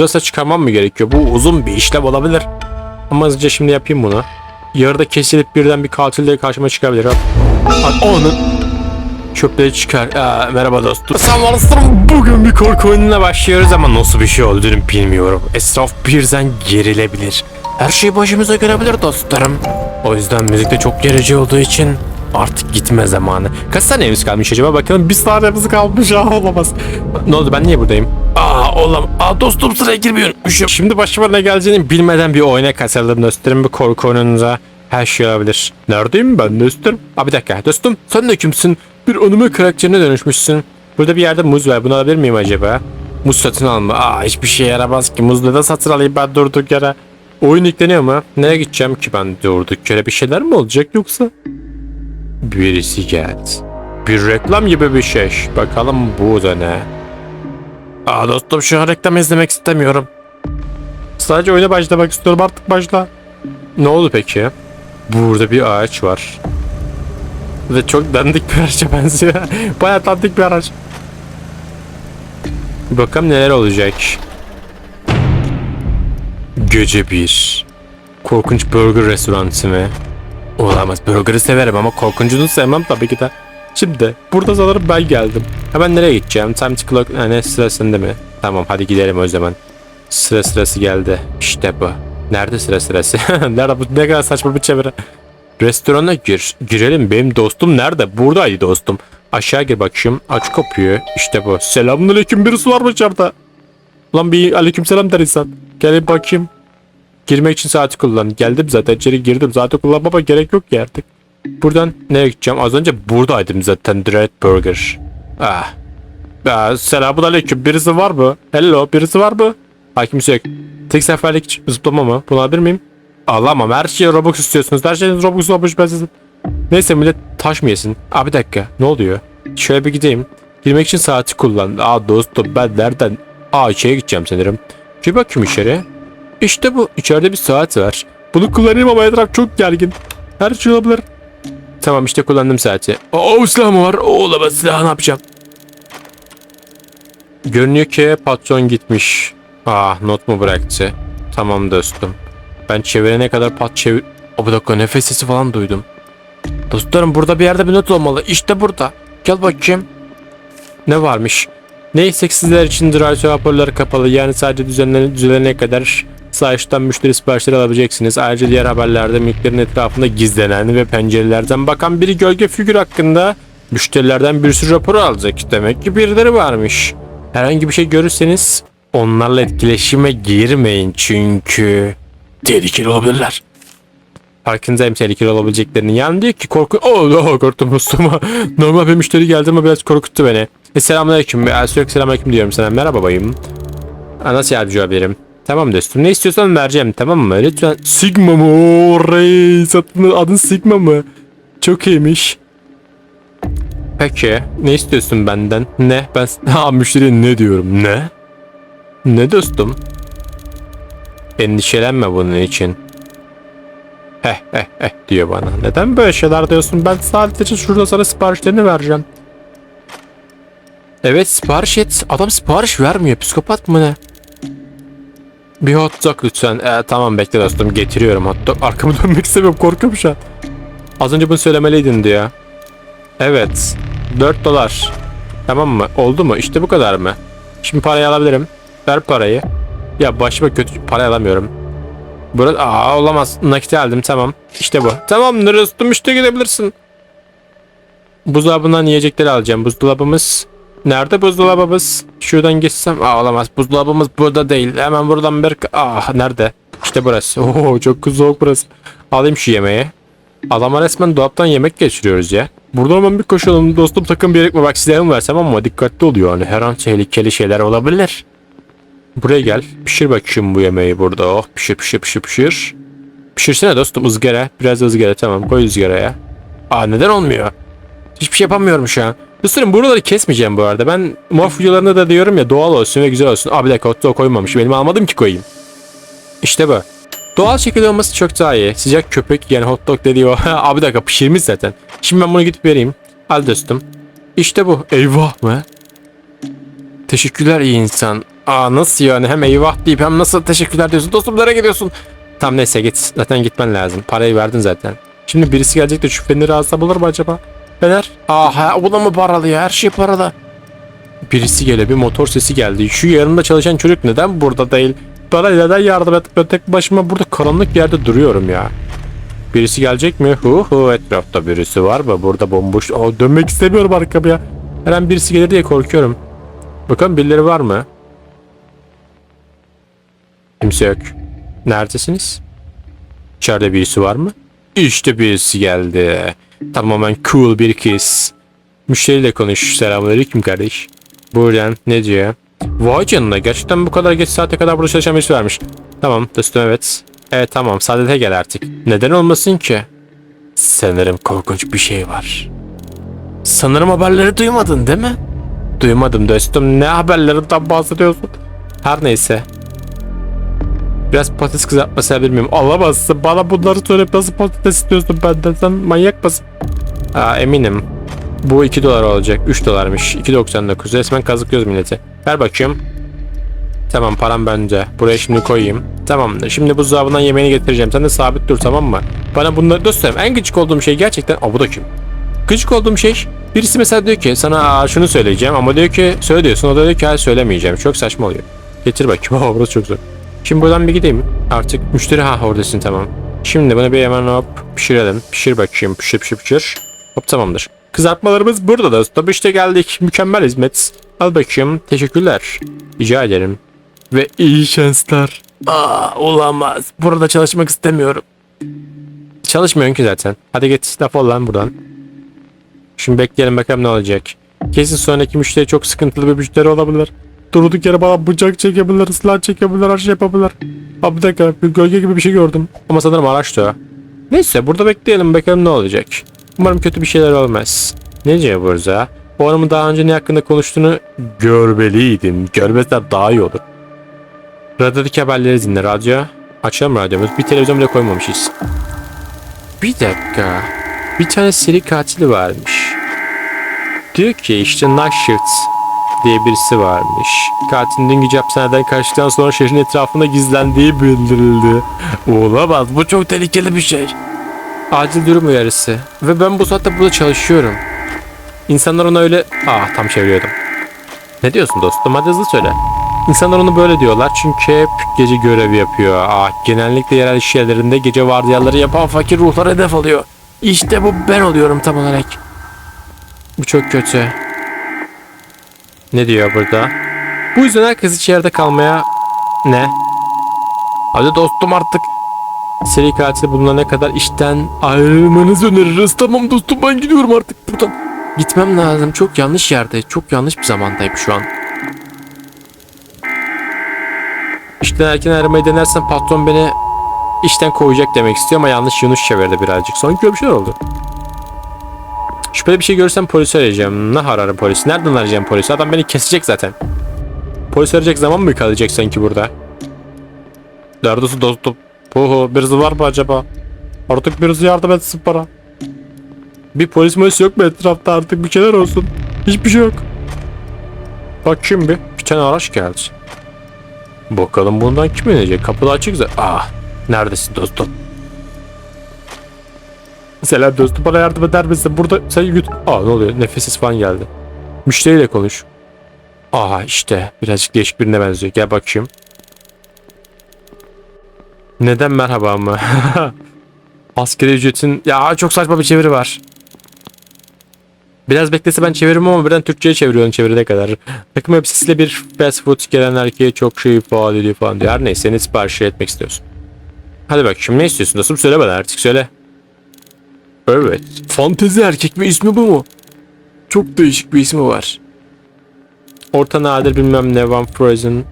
Sırasa çıkarmam mı gerekiyor? Bu uzun bir işlem olabilir. Ama hızlıca şimdi yapayım bunu. Yarıda kesilip birden bir katil de karşıma çıkabilir. Hop. Hadi onun çöpleri çıkar. Aa, merhaba dostum. Varsın bugün bir korku oyununa başlıyoruz ama nasıl bir şey olduğunu bilmiyorum. Etraf birden gerilebilir. Her şey başımıza gelebilir dostlarım. O yüzden müzik de çok gerici olduğu için artık gitme zamanı. Kaç saniyemiz kalmış acaba? Bakalım bir saniyemiz kalmış. Aa, olamaz. Ne oldu ben niye buradayım? Aa olam. Aa dostum sıraya. Üşüyorum. Şimdi başıma ne geleceğini bilmeden bir oyuna katıldım dostlarım. Bir korku oyununda her şey olabilir. Neredeyim ben dostum? Aa bir dakika dostum sen de kimsin? Bir anime karakterine dönüşmüşsün. Burada bir yerde muz var. Bunu alabilir miyim acaba? Muz satın alma. Aa hiçbir şey yaramaz ki. Muzla da satın alayım ben durduk yere. Oyun yükleniyor mu? Nereye gideceğim ki ben durduk yere? Bir şeyler mi olacak yoksa? Birisi geldi. Bir reklam gibi bir şey. Bakalım bu da ne? Aa dostum şu an reklam izlemek istemiyorum. Sadece oyuna başlamak istiyorum artık başla. Ne oldu peki? Burada bir ağaç var. Ve çok dandik bir araca benziyor. Bayağı dandik bir araç. Bakalım neler olacak. Gece bir. Korkunç burger restoranı mı? Olamaz. Burger'ı severim ama korkuncunu sevmem tabii ki de. Şimdi burada sanırım ben geldim. Hemen nereye gideceğim? Time to clock... Ha, ne sıra sende mi? Tamam hadi gidelim o zaman. Sıra sırası geldi. İşte bu. Nerede sıra sırası? nerede bu? Ne kadar saçma bir çeviri. Restorana gir. Girelim. Benim dostum nerede? Buradaydı dostum. Aşağı gir bakayım. Aç kapıyı. İşte bu. Selamünaleyküm. Birisi var mı içeride? Lan bir aleykümselam der insan. Gelin bakayım. Girmek için saati kullan. Geldim zaten içeri girdim. Zaten kullanmama gerek yok ki artık. Buradan nereye gideceğim? Az önce buradaydım zaten. Dread Burger. Ah. Ah, selamun aleyküm. Birisi var mı? Hello. Birisi var mı? Ha kimse yok. Tek seferlik zıplama mı? Bunu alabilir miyim? Alamam. Her şeye Robux istiyorsunuz. Her şeyiniz Robux olmuş ben sizin. Neyse millet taş mı yesin? Aa bir dakika. Ne oluyor? Şöyle bir gideyim. Girmek için saati kullan. Aa dostum ben nereden? Aa içeri gideceğim sanırım. Bir bakayım içeri. İşte bu. İçeride bir saat var. Bunu kullanayım ama etraf çok gergin. Her şey olabilir. Tamam işte kullandım saati. Oo silah mı var? Oo olamaz silah ne yapacağım? Görünüyor ki patron gitmiş. Ah not mu bıraktı? Tamam dostum. Ben çevirene kadar pat çevir... O bir dakika nefes sesi falan duydum. Dostlarım burada bir yerde bir not olmalı. İşte burada. Gel bakayım. Ne varmış? Neyse sizler için drive raporları kapalı. Yani sadece düzenlenene, düzenlenene kadar sahişten müşteri siparişleri alabileceksiniz. Ayrıca diğer haberlerde mülklerin etrafında gizlenen ve pencerelerden bakan bir gölge figür hakkında müşterilerden bir sürü rapor alacak. Demek ki birileri varmış. Herhangi bir şey görürseniz onlarla etkileşime girmeyin çünkü tehlikeli olabilirler. Farkındayım tehlikeli olabileceklerini. Yani diyor ki korku... Oo, oh, korktum dostum. Normal bir müşteri geldi ama biraz korkuttu beni. E, selamünaleyküm. E, sürekli selamünaleyküm diyorum sana. Merhaba bayım. Nasıl yardımcı olabilirim? Tamam dostum. Ne istiyorsan vereceğim. Tamam mı? Lütfen. Sigma mı? Reis. Adın, adın Sigma mı? Çok iyiymiş. Peki. Ne istiyorsun benden? Ne? Ben... Ha müşteriye ne diyorum? Ne? Ne dostum? Endişelenme bunun için. Heh heh heh diyor bana. Neden böyle şeyler diyorsun? Ben sadece şurada sana siparişlerini vereceğim. Evet sipariş et. Adam sipariş vermiyor. Psikopat mı ne? Bir hot dog lütfen. Ee, tamam bekle dostum getiriyorum hot dog. Arkamı dönmek istemiyorum korkuyorum şu an. Az önce bunu söylemeliydin diyor. Evet. 4 dolar. Tamam mı? Oldu mu? İşte bu kadar mı? Şimdi parayı alabilirim. Ver parayı. Ya başıma kötü para alamıyorum. Burada aa olamaz. Nakit aldım tamam. İşte bu. Tamamdır dostum işte gidebilirsin. Buzdolabından yiyecekleri alacağım. Buzdolabımız Nerede buzdolabımız? Şuradan geçsem. Aa olamaz. Buzdolabımız burada değil. Hemen buradan bir... Ah nerede? İşte burası. Oo çok soğuk burası. Alayım şu yemeği. Adama resmen dolaptan yemek geçiriyoruz ya. Burada hemen bir koşalım dostum takım bir mi? Bak silahımı versem ama dikkatli oluyor hani her an tehlikeli şeyler olabilir. Buraya gel. Pişir bakayım bu yemeği burada. Oh pişir pişir pişir pişir. Pişirsene dostum ızgara. Biraz ızgara tamam koy ızgaraya. Aa neden olmuyor? Hiçbir şey yapamıyorum şu an. Dostlarım buraları kesmeyeceğim bu arada. Ben morf videolarında da diyorum ya doğal olsun ve güzel olsun. Aa bir dakika hot dog koymamış. Benim almadım ki koyayım. İşte bu. Doğal şekilde olması çok daha iyi. Sıcak köpek yani hot dog dediği o. Aa bir dakika pişirmiş zaten. Şimdi ben bunu gidip vereyim. Al dostum. İşte bu. Eyvah mı? Teşekkürler iyi insan. Aa nasıl yani hem eyvah deyip hem nasıl teşekkürler diyorsun. Dostum nereye gidiyorsun? Tamam neyse git. Zaten gitmen lazım. Parayı verdin zaten. Şimdi birisi gelecek de şu Fener'i alsa bulur mu acaba? Fener? Aha o da mı paralı ya? Her şey paralı. Birisi geliyor bir motor sesi geldi. Şu yanımda çalışan çocuk neden burada değil? Bana neden yardım et? Ben tek başıma burada karanlık bir yerde duruyorum ya. Birisi gelecek mi? Hu hu etrafta birisi var mı? Burada bomboş. Aa, dönmek istemiyorum arkamaya. Her an birisi gelir diye korkuyorum. Bakalım birileri var mı? Kimse yok. Neredesiniz? İçeride birisi var mı? İşte birisi geldi. Tamamen cool bir kız. Müşteriyle konuş. Selamünaleyküm kardeş. Buradan ne diyor? Vay canına gerçekten bu kadar geç saate kadar burada çalışan birisi varmış. Tamam dostum evet. Evet tamam saadete gel artık. Neden olmasın ki? Sanırım korkunç bir şey var. Sanırım haberleri duymadın değil mi? Duymadım dostum. Ne haberlerinden bahsediyorsun? Her neyse. Biraz patates kızartması miyim? Alamazsın. Bana bunları söyleyip nasıl patates istiyorsun benden? Sen manyak mısın? Aa, eminim. Bu 2 dolar olacak. 3 dolarmış. 2.99. Resmen kazıklıyoruz milleti. Ver bakayım. Tamam param bende. Buraya şimdi koyayım. Tamamdır. Şimdi buzdolabından yemeğini getireceğim. Sen de sabit dur tamam mı? Bana bunları dostum en gıcık olduğum şey gerçekten... Aa bu da kim? Gıcık olduğum şey birisi mesela diyor ki sana aa, şunu söyleyeceğim ama diyor ki söyle diyorsun. O da diyor ki hayır söylemeyeceğim. Çok saçma oluyor. Getir bakayım. Aa burası çok zor. Şimdi buradan bir gideyim. Artık müşteri ha oradasın tamam. Şimdi bunu bir hemen hop pişirelim. Pişir bakayım. Pişir pişir pişir. Hop tamamdır. Kızartmalarımız burada da. Tabii işte geldik. Mükemmel hizmet. Al bakayım. Teşekkürler. Rica ederim. Ve iyi şanslar. Aa olamaz. Burada çalışmak istemiyorum. Çalışmıyorsun ki zaten. Hadi git defol lan buradan. Şimdi bekleyelim bakalım ne olacak. Kesin sonraki müşteri çok sıkıntılı bir müşteri olabilir. Durduk yere bana bıçak çekebilir, silah çekebilir, her şey yapabilir. Abi bir dakika bir gölge gibi bir şey gördüm. Ama sanırım araçtı. Neyse burada bekleyelim bakalım ne olacak. Umarım kötü bir şeyler olmaz. Ne diyor burada? O hanımın daha önce ne hakkında konuştuğunu görmeliydin. Görmezler daha iyi olur. Radyodaki haberleri dinle radyo. Açalım radyomuz. Bir televizyon bile koymamışız. Bir dakika. Bir tane seri katili varmış. Diyor ki işte Night Shift diye birisi varmış. Katilin dün gece hapishaneden kaçtıktan sonra şehrin etrafında gizlendiği bildirildi. Olamaz bu çok tehlikeli bir şey. Acil durum uyarısı. Ve ben bu saatte burada çalışıyorum. İnsanlar ona öyle... Ah tam çeviriyordum. Ne diyorsun dostum hadi hızlı söyle. İnsanlar onu böyle diyorlar çünkü hep gece görev yapıyor. Ah genellikle yerel iş yerlerinde gece vardiyaları yapan fakir ruhlar hedef alıyor. İşte bu ben oluyorum tam olarak. Bu çok kötü. Ne diyor burada? Bu yüzden herkes içeride kalmaya... Ne? Hadi dostum artık. Seri katil bulunana kadar işten ayrılmanızı öneririz. Tamam dostum ben gidiyorum artık buradan. Gitmem lazım. Çok yanlış yerde. Çok yanlış bir zamandayım şu an. İşten erken ayrılmayı denersen patron beni işten kovacak demek istiyor ama yanlış Yunus çevirdi birazcık. Sanki öyle bir şeyler oldu. Şüpheli bir şey görürsem polisi arayacağım. Ne ararım polisi? Nereden arayacağım polisi? Adam beni kesecek zaten. Polis arayacak zaman mı kalacak sanki burada? Neredesin dostum? Oho birisi var mı acaba? Artık birisi yardım etsin bana. Bir polis polis yok mu etrafta artık bir şeyler olsun. Hiçbir şey yok. Bakayım bir. Bir tane araç geldi. Bakalım bundan kim inecek? Kapıda açık zaten. Ah. Neredesin dostum? Selam dostum bana yardım eder misin? Burada sen yut. Aa ne oluyor? Nefessiz falan geldi. Müşteriyle konuş. Aha işte birazcık değişik birine benziyor. Gel bakayım. Neden merhaba mı? Askeri ücretin... Ya çok saçma bir çeviri var. Biraz beklese ben çeviririm ama birden Türkçe'ye çeviriyorum çevirene kadar. Takım elbisesiyle bir fast food gelen erkeğe çok şey ifade ediyor falan diyor. Her neyse ne sipariş etmek istiyorsun. Hadi bak şimdi ne istiyorsun dostum söyle bana artık söyle. Evet. Fantezi erkek mi ismi bu mu? Çok değişik bir ismi var. Orta nadir bilmem ne One Frozen.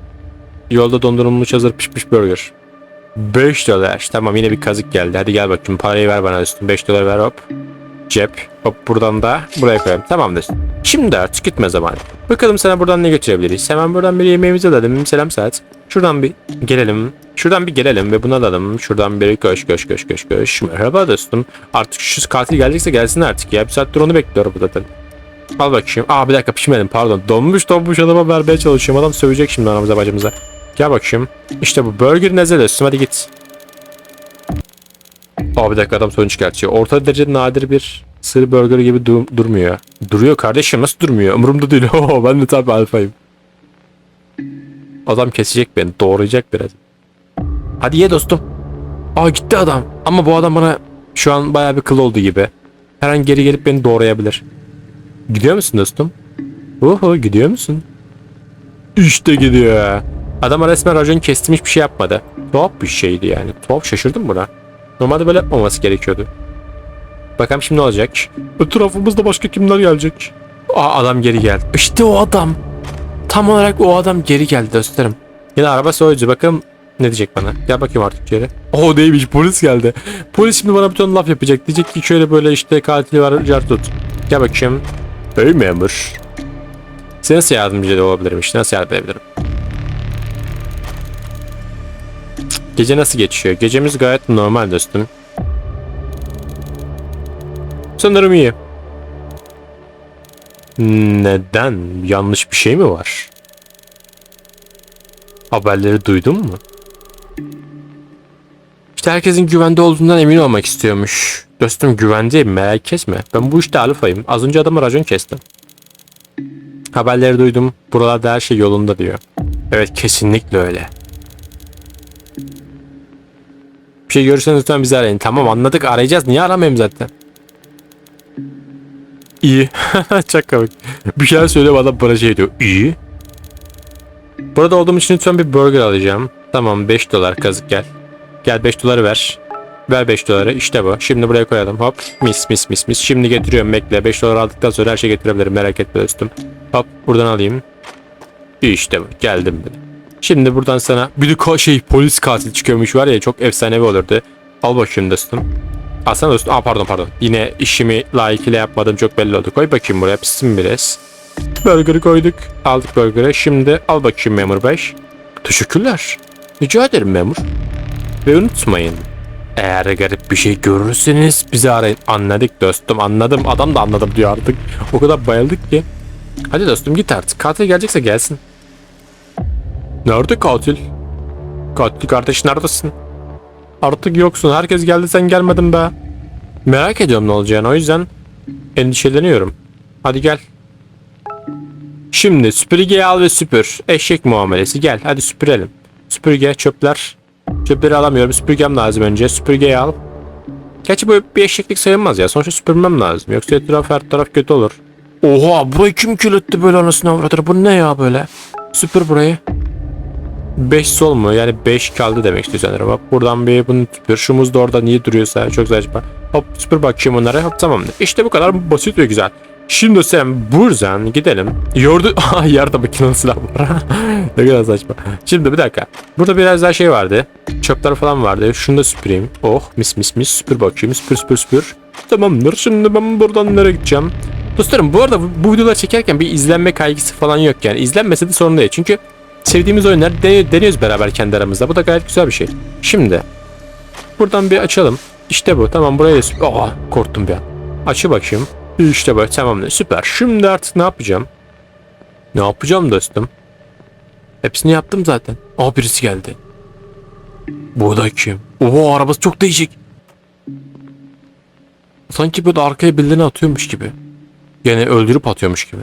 Yolda dondurulmuş hazır pişmiş burger. 5 dolar. Tamam yine bir kazık geldi. Hadi gel bakayım parayı ver bana üstüne. 5 dolar ver hop. Cep. Hop buradan da buraya koyalım. Tamamdır. Şimdi artık gitme zamanı. Bakalım sana buradan ne götürebiliriz. Hemen buradan bir yemeğimizi alalım. Selam saat. Şuradan bir gelelim. Şuradan bir gelelim ve bunu alalım. Şuradan bir koş koş koş koş koş. Merhaba dostum. Artık şu katil gelecekse gelsin artık ya. Bir saattir onu bekliyorum bu zaten. Al bakayım. Aa bir dakika pişmedim pardon. Donmuş donmuş adama vermeye çalışıyorum. Adam sövecek şimdi anamıza bacımıza. Gel bakayım. İşte bu burger nezle dostum hadi git. Aa bir dakika adam sorun çıkartıyor. Orta derece nadir bir sığır burger gibi dur- durmuyor. Duruyor kardeşim nasıl durmuyor? Umurumda değil. Ben de tabii alfayım. Adam kesecek beni. Doğrayacak biraz. Hadi ye dostum. Aa gitti adam. Ama bu adam bana şu an bayağı bir kıl oldu gibi. Her an geri gelip beni doğrayabilir. Gidiyor musun dostum? Oho gidiyor musun? İşte gidiyor. Adama resmen racon kestim hiçbir şey yapmadı. Tuhaf bir şeydi yani. Tuhaf şaşırdım buna. Normalde böyle yapmaması gerekiyordu. Bakalım şimdi ne olacak? Etrafımızda başka kimler gelecek? Aa adam geri geldi. İşte o adam. Tam olarak o adam geri geldi dostlarım. Yine araba soyucu bakalım ne diyecek bana. Gel bakayım artık içeri. O neymiş polis geldi. Polis şimdi bana bir ton laf yapacak. Diyecek ki şöyle böyle işte katili var car tut. Gel bakayım. Hey memur. Size nasıl yardımcı olabilirim işte nasıl yardım edebilirim? Gece nasıl geçiyor? Gecemiz gayet normal dostum. Sanırım iyi. Neden? Yanlış bir şey mi var? Haberleri duydun mu? İşte herkesin güvende olduğundan emin olmak istiyormuş. Dostum güvendeyim merak etme. Ben bu işte alfayım. Az önce adamı racon kestim. Haberleri duydum. Buralarda her şey yolunda diyor. Evet kesinlikle öyle. Bir şey görürseniz lütfen bizi arayın. Tamam anladık arayacağız. Niye aramayayım zaten? İyi. Çok komik. Bir şeyler söyle bana bana şey diyor. İyi. Burada olduğum için lütfen bir burger alacağım. Tamam 5 dolar kazık gel. Gel 5 doları ver. Ver 5 doları işte bu. Şimdi buraya koyalım hop. Mis mis mis mis. Şimdi getiriyorum bekle. 5 dolar aldıktan sonra her şey getirebilirim merak etme dostum. Hop buradan alayım. İşte bu geldim bile. Şimdi buradan sana bir de ka- şey polis katil çıkıyormuş var ya çok efsanevi olurdu. Al bakayım dostum. Alsana dostum. Aa pardon pardon. Yine işimi layıkıyla yapmadım çok belli oldu. Koy bakayım buraya pişsin biraz. Burger'ı koyduk. Aldık burger'ı. Şimdi al bakayım memur bey. Teşekkürler. Rica ederim memur. Ve unutmayın. Eğer garip bir şey görürseniz bizi arayın. Anladık dostum anladım. Adam da anladım diyor artık. O kadar bayıldık ki. Hadi dostum git artık. Katil gelecekse gelsin. Nerede katil? Katil kardeş neredesin? Artık yoksun. Herkes geldi sen gelmedin be. Merak ediyorum ne olacağını o yüzden endişeleniyorum. Hadi gel. Şimdi süpürgeyi al ve süpür. Eşek muamelesi gel hadi süpürelim. Süpürge çöpler. Çöpleri alamıyorum süpürgem lazım önce. Süpürgeyi al. Gerçi bu bir eşeklik sayılmaz ya. Sonuçta süpürmem lazım. Yoksa etraf her taraf kötü olur. Oha burayı kim kirletti böyle anasını avradır. Bu ne ya böyle? Süpür burayı. 5 sol mu? Yani 5 kaldı demek istiyor sanırım. Hop buradan bir bunu süpür. Şu muz da orada niye duruyorsa çok saçma. Hop süpür bakayım onlara. Hop tamamdır. İşte bu kadar basit ve güzel. Şimdi sen buradan gidelim. Yordu... Yerde makinalı silah var. ne kadar saçma. Şimdi bir dakika. Burada biraz daha şey vardı. Çöpler falan vardı. Şunu da süpüreyim. Oh mis mis mis süpür bakayım. Süpür süpür süpür. Tamamdır. Şimdi ben buradan nereye gideceğim? Dostlarım bu arada bu videoları çekerken bir izlenme kaygısı falan yok yani. İzlenmese de sorun değil. Çünkü sevdiğimiz oyunları dene- deniyoruz beraber kendi aramızda. Bu da gayet güzel bir şey. Şimdi buradan bir açalım. İşte bu. Tamam buraya da Aa korktum bir an. Açı bakayım. İşte bu. Tamam. Süper. Şimdi artık ne yapacağım? Ne yapacağım dostum? Hepsini yaptım zaten. Aa birisi geldi. Bu da kim? Oo arabası çok değişik. Sanki böyle arkaya birilerini atıyormuş gibi. Yani öldürüp atıyormuş gibi.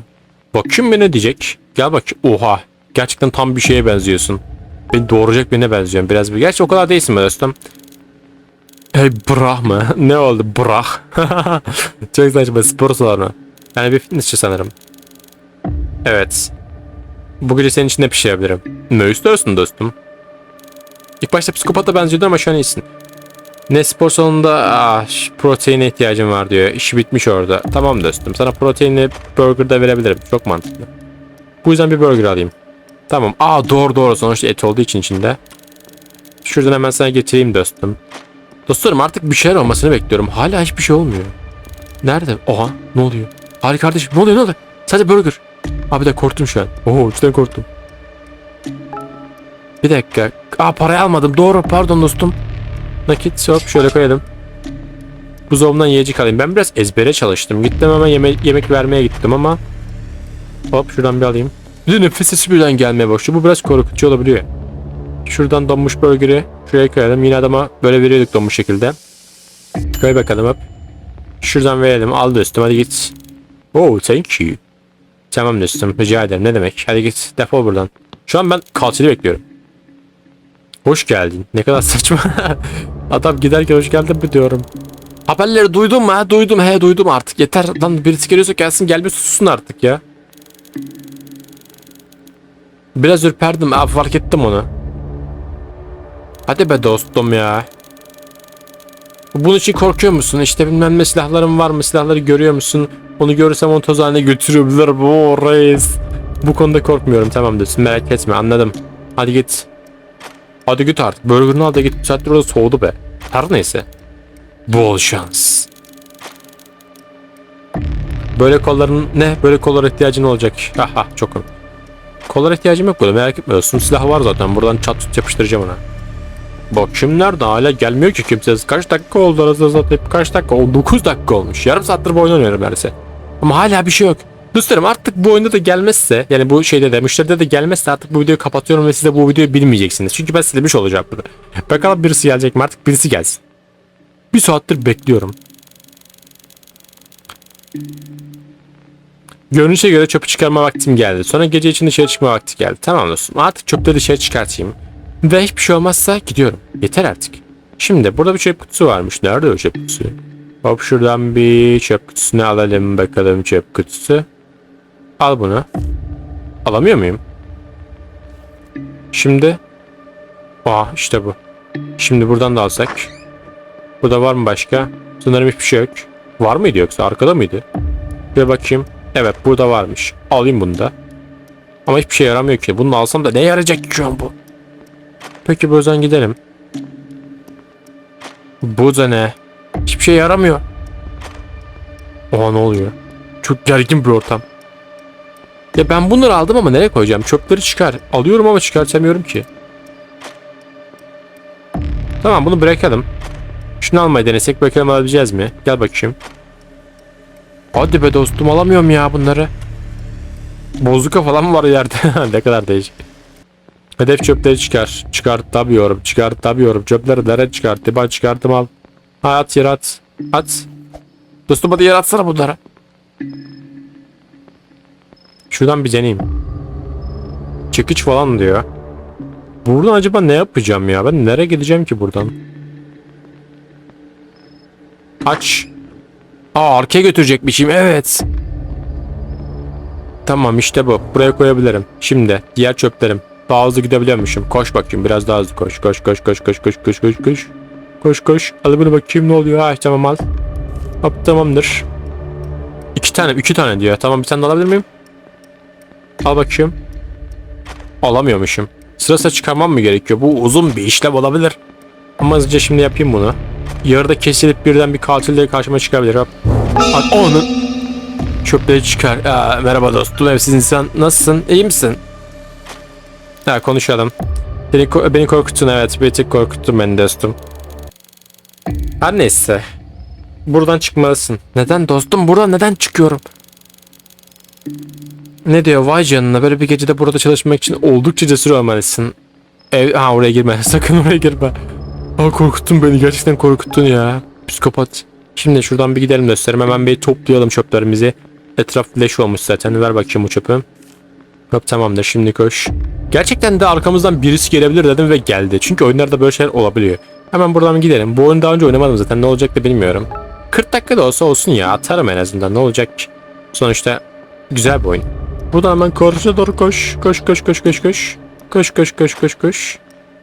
Bakayım bir ne diyecek. Gel bak. Oha. Gerçekten tam bir şeye benziyorsun. Beni doğuracak birine benziyorsun biraz bir. Gerçi o kadar değilsin be dostum. Hey brah mı? ne oldu brah? Çok saçma spor salonu. Yani bir fitnessçi sanırım. Evet. Bu gece senin için ne pişirebilirim? Ne istersin dostum? İlk başta psikopata benziyordun ama şu an iyisin. Ne spor salonunda ah, proteine ihtiyacım var diyor. İşi bitmiş orada. Tamam dostum. Sana proteinli burger da verebilirim. Çok mantıklı. Bu yüzden bir burger alayım. Tamam. Aa doğru doğru. Sonuçta et olduğu için içinde. Şuradan hemen sana getireyim dostum. Dostlarım artık bir şeyler olmasını bekliyorum. Hala hiçbir şey olmuyor. Nerede? Oha ne oluyor? Hayır kardeşim ne oluyor ne oluyor? Sadece burger. Abi de korktum şu an. Oo cidden korktum. Bir dakika. Aa parayı almadım. Doğru pardon dostum. Nakit hop şöyle koyalım. buzdolabından yiyecek alayım. Ben biraz ezbere çalıştım. Gittim hemen yeme- yemek vermeye gittim ama hop şuradan bir alayım. Bir de nefes sesi birden gelmeye başlıyor. Bu biraz korkutucu olabiliyor. Şuradan donmuş burgeri şuraya koyalım. Yine adama böyle veriyorduk donmuş şekilde. Koy bakalım hop. Şuradan verelim. Al dostum hadi git. Oh thank you. Tamam dostum rica ederim ne demek. Hadi git defol buradan. Şu an ben kalçayı bekliyorum. Hoş geldin. Ne kadar saçma. Adam giderken hoş geldin mi diyorum. Haberleri duydun mu ha? Duydum he duydum artık. Yeter lan birisi geliyorsa gelsin gelmiyor sussun artık ya. Biraz ürperdim abi fark ettim onu. Hadi be dostum ya. Bunun için korkuyor musun? İşte bilmem ne silahlarım var mı? Silahları görüyor musun? Onu görürsem onu toz haline götürebilir bu reis. Bu konuda korkmuyorum tamam diyorsun merak etme anladım. Hadi git. Hadi git artık. Burger'ını al da git. Bir saattir orada soğudu be. Her neyse. Bol şans. Böyle kolların ne? Böyle kollara ihtiyacın olacak. Haha çok komik. Kollara ihtiyacım yok böyle merak etme dostum. Silah var zaten. Buradan çat tut yapıştıracağım ona. Bak şimdi nerede hala gelmiyor ki kimse. Kaç dakika oldu arasında zaten. Kaç dakika oldu? 9 dakika olmuş. Yarım saattir bu oyunu oynuyorum. Ama hala bir şey yok. Dostlarım artık bu oyunda da gelmezse yani bu şeyde de müşteride de gelmezse artık bu videoyu kapatıyorum ve siz de bu videoyu bilmeyeceksiniz. Çünkü ben silmiş olacağım burada. Bakalım birisi gelecek mi artık birisi gelsin. Bir saattir bekliyorum. Görünüşe göre çöpü çıkarma vaktim geldi. Sonra gece için dışarı çıkma vakti geldi. Tamam dostum artık çöpleri dışarı çıkartayım. Ve hiçbir şey olmazsa gidiyorum. Yeter artık. Şimdi burada bir çöp kutusu varmış. Nerede o çöp kutusu? Hop şuradan bir çöp kutusunu alalım bakalım çöp kutusu. Al bunu. Alamıyor muyum? Şimdi. Aa işte bu. Şimdi buradan da alsak. Burada var mı başka? Sanırım hiçbir şey yok. Var mıydı yoksa? Arkada mıydı? Bir bakayım. Evet burada varmış. Alayım bunu da. Ama hiçbir şey yaramıyor ki. Bunu alsam da ne yarayacak ki şu an bu? Peki bu yüzden gidelim. Bu da ne? Hiçbir şey yaramıyor. Oha ne oluyor? Çok gergin bir ortam. Ya ben bunları aldım ama nereye koyacağım? Çöpleri çıkar. Alıyorum ama çıkartamıyorum ki. Tamam bunu bırakalım. Şunu almayı denesek bakalım alabileceğiz mi? Gel bakayım. Hadi be dostum alamıyorum ya bunları. Bozuka falan var yerde? ne kadar değişik. Hedef çöpleri çıkar. Çıkartamıyorum. Çıkartamıyorum. Çöpleri nereye çıkarttı? Ben çıkarttım al. Ha, at yere at. At. Dostum hadi yere atsana bunları. Şuradan bir deneyeyim. Çekiç falan diyor. Buradan acaba ne yapacağım ya? Ben nereye gideceğim ki buradan? Aç. Aa arkaya götürecekmişim. Evet. Tamam işte bu. Buraya koyabilirim. Şimdi diğer çöplerim. Daha hızlı gidebiliyormuşum. Koş bakayım biraz daha hızlı koş. Koş koş koş koş koş koş koş koş. Koş koş. Al bunu bakayım ne oluyor. Ha tamam al. Hop tamamdır. İki tane iki tane diyor. Tamam bir tane de alabilir miyim? Al bakayım. Alamıyormuşum. Sırası çıkarmam mı gerekiyor? Bu uzun bir işlem olabilir. Ama hızlıca şimdi yapayım bunu. Yarıda kesilip birden bir katille karşıma çıkabilir. Hop. Bak onun çöpleri çıkar. Aa, merhaba dostum evsiz insan. Nasılsın? İyi misin? Ha konuşalım. Beni, beni korkuttun evet. Bir tık korkuttun beni dostum. Her neyse. Buradan çıkmalısın. Neden dostum? Buradan neden çıkıyorum? Ne diyor? Vay canına böyle bir gecede burada çalışmak için oldukça cesur olmalısın. Ev, ha oraya girme. Sakın oraya girme. Ha korkuttun beni. Gerçekten korkuttun ya. Psikopat. Şimdi şuradan bir gidelim dostlarım. Hemen bir toplayalım çöplerimizi. Etraf leş olmuş zaten. Ver bakayım bu çöpü. Hop tamamdır şimdi koş. Gerçekten de arkamızdan birisi gelebilir dedim ve geldi. Çünkü oyunlarda böyle şeyler olabiliyor. Hemen buradan gidelim. Bu oyunu daha önce oynamadım zaten ne olacak da bilmiyorum. 40 dakika da olsa olsun ya atarım en azından ne olacak ki. Sonuçta güzel bir oyun. Buradan hemen koridora doğru koş. Koş koş koş koş koş. Koş koş koş koş koş.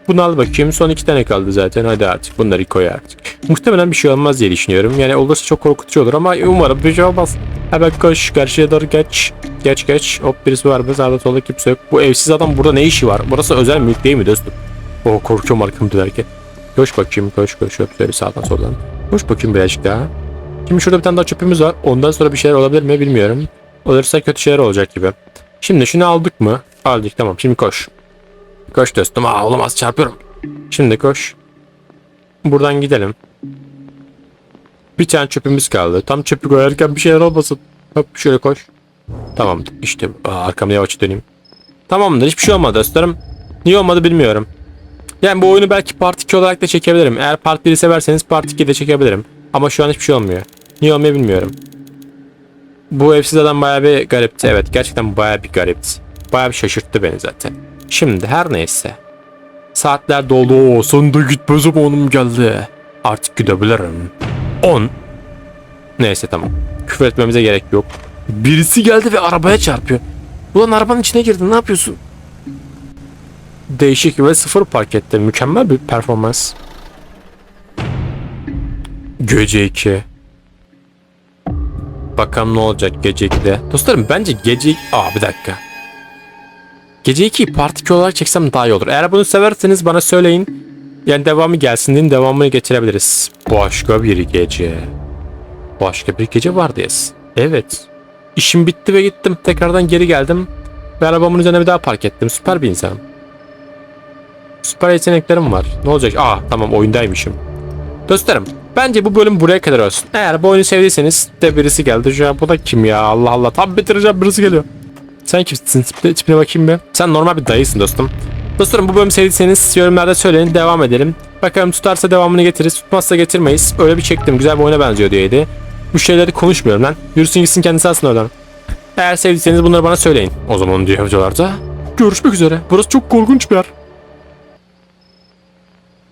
Bunu al bakayım. Son iki tane kaldı zaten. Hadi artık bunları koy artık. Muhtemelen bir şey olmaz diye düşünüyorum. Yani olursa çok korkutucu olur ama umarım bir şey olmaz. Hemen koş. Karşıya doğru geç. Geç geç. Hop birisi var mı? Sağda solda kimse yok. Bu evsiz adam burada ne işi var? Burası özel mülk değil mi dostum? Oh korkuyorum arkamı dönerken. Koş bakayım koş koş. Hop şöyle sağdan soldan. Koş bakayım birazcık daha. Şimdi şurada bir tane daha çöpümüz var. Ondan sonra bir şeyler olabilir mi bilmiyorum. Olursa kötü şeyler olacak gibi. Şimdi şunu aldık mı? Aldık tamam. Şimdi koş. Koş dostum. Aa olamaz çarpıyorum. Şimdi koş. Buradan gidelim. Bir tane çöpümüz kaldı. Tam çöpü koyarken bir şeyler olmasın. Hop şöyle koş. Tamamdır. İşte aa, arkamda yavaş döneyim. Tamamdır. Hiçbir şey olmadı dostlarım. Niye olmadı bilmiyorum. Yani bu oyunu belki Part 2 olarak da çekebilirim. Eğer Part 1'i severseniz Part 2'yi de çekebilirim. Ama şu an hiçbir şey olmuyor. Niye olmuyor bilmiyorum. Bu evsiz adam bayağı bir garipti. Evet gerçekten bayağı bir garipti. Bayağı bir şaşırttı beni zaten. Şimdi her neyse. Saatler doldu. Oo, sonunda gitme zamanım geldi. Artık gidebilirim. 10. Neyse tamam. Küfür etmemize gerek yok. Birisi geldi ve arabaya çarpıyor. Ulan arabanın içine girdin ne yapıyorsun? Değişik ve sıfır park etti. Mükemmel bir performans. Gece 2. Bakalım ne olacak gece 2'de. Dostlarım bence gece... Aa bir dakika. Gece 2'yi part 2 olarak çeksem daha iyi olur. Eğer bunu severseniz bana söyleyin. Yani devamı gelsin deyin devamını getirebiliriz. Başka bir gece. Başka bir gece var diyesin. Evet. İşim bitti ve gittim. Tekrardan geri geldim. Ve arabamın üzerine bir daha park ettim. Süper bir insanım. Süper yeteneklerim var. Ne olacak? Aa tamam oyundaymışım. Dostlarım bence bu bölüm buraya kadar olsun. Eğer bu oyunu sevdiyseniz de birisi geldi. Şu an bu da kim ya? Allah Allah. Tam bitireceğim birisi geliyor. Sen kimsin? Tipine, tipine bakayım bir. Sen normal bir dayısın dostum. Dostlarım bu bölümü sevdiyseniz yorumlarda söyleyin. Devam edelim. Bakalım tutarsa devamını getiririz. Tutmazsa getirmeyiz. Öyle bir çektim. Güzel bir oyuna benziyor diyeydi. Bu şeyleri konuşmuyorum lan. Yürüsün gitsin kendisi alsın oradan. Eğer sevdiyseniz bunları bana söyleyin. O zaman diğer videolarda görüşmek üzere. Burası çok korkunç bir yer.